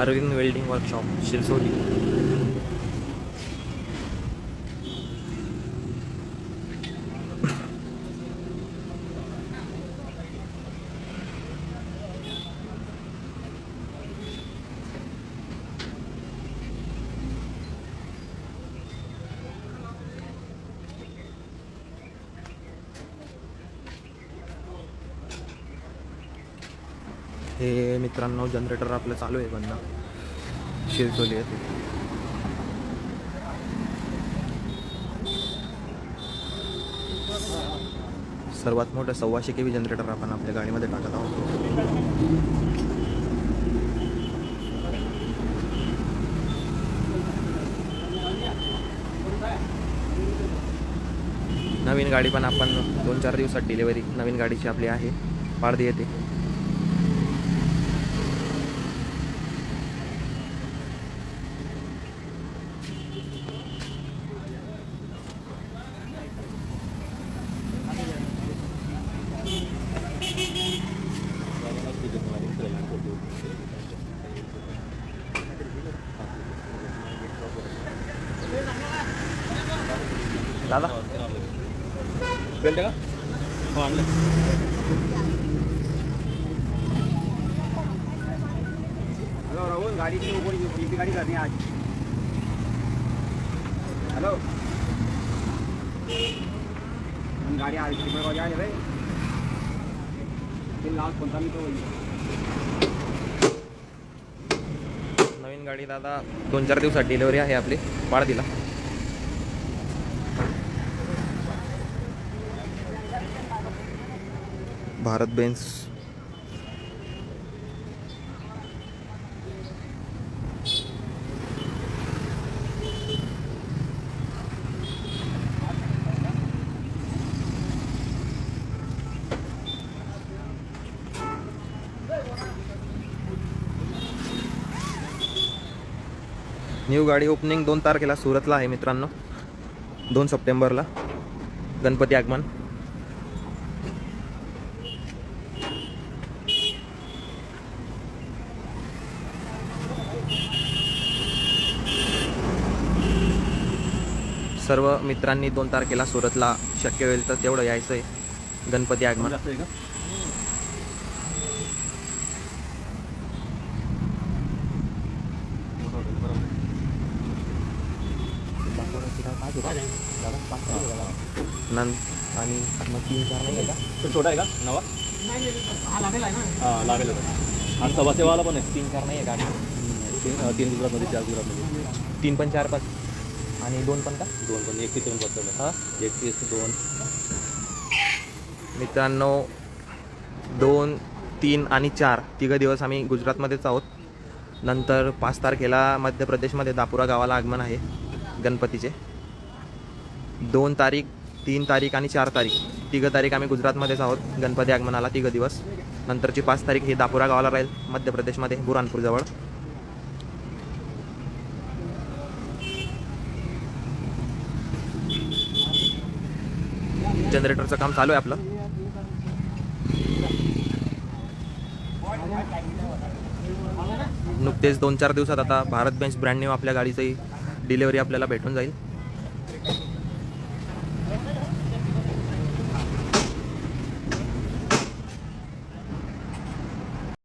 Arvind welding workshop Shirsoli हे मित्रांनो generator आपलं चालू आहे बंद शिरसोली येथे सर्वात मोठं सव्वाशे के व्ही जनरेटर आपण आपल्या गाडीमध्ये टाकत आहोत. नवीन गाडी पण आपण दोन चार दिवसात डिलेवरी नवीन गाडीची आपली आहे. पारधी येते. दादा. हेलो राहुल गाड़ी के ऊपर बीपी गाड़ी करनी है आज। हेलो गाड़ी आज ट्रिपल को जाए भाई। फिर लास्ट पंद्रह मिनट हो गई नवीन गाडी दादा दोन चार दिवसात डिलिव्हरी आहे आपली बाळदीला भारत बेन्स. न्यू गाडी ओपनिंग दोन तारखेला सुरतला आहे मित्रांनो. दोन सप्टेंबरला. गणपती आगमन. सर्व मित्रांनी दोन तारखेला सुरतला शक्य होईल तर तेवढं यायचं आहे गणपती आगमन. नंत आणि मग तीन चार नाही का तो छोटा आहे का? नवा? हाँ लागेल आणि सव्वासेवाला पण आहे. तीन चार नाही आहे गाडी तीन अं, तीन गुजरातमध्ये चार गुजरातमध्ये. तीन पण चार पाच आणि दोन पण का? दोन पण एक ते दोन बसतात. हां? एक ते दोन. मित्रांनो दोन तीन आणि चार. तिघं दिवस आम्ही गुजरातमध्येच आहोत. नंतर पाच तारखेला मध्य प्रदेशमध्ये दापुरा गावाला आगमन आहे गणपतीचे. दोन तारीख तीन तारीख आणि चार तारीख. तिघं तारीख आम्ही गुजरातमध्येच आहोत गणपती आगमनाला तिघं दिवस. नंतरची पाच तारीख ही दापुरा गावाला राहील मध्य प्रदेशमध्ये बुरानपूरजवळ जनरेटरचं काम चालू आहे आपलं. नुकतेच दोन चार दिवसात आता भारत बेंच ब्रँड न्यू आपल्या गाडीचंही डिलेवरी आपल्याला भेटून जाईल.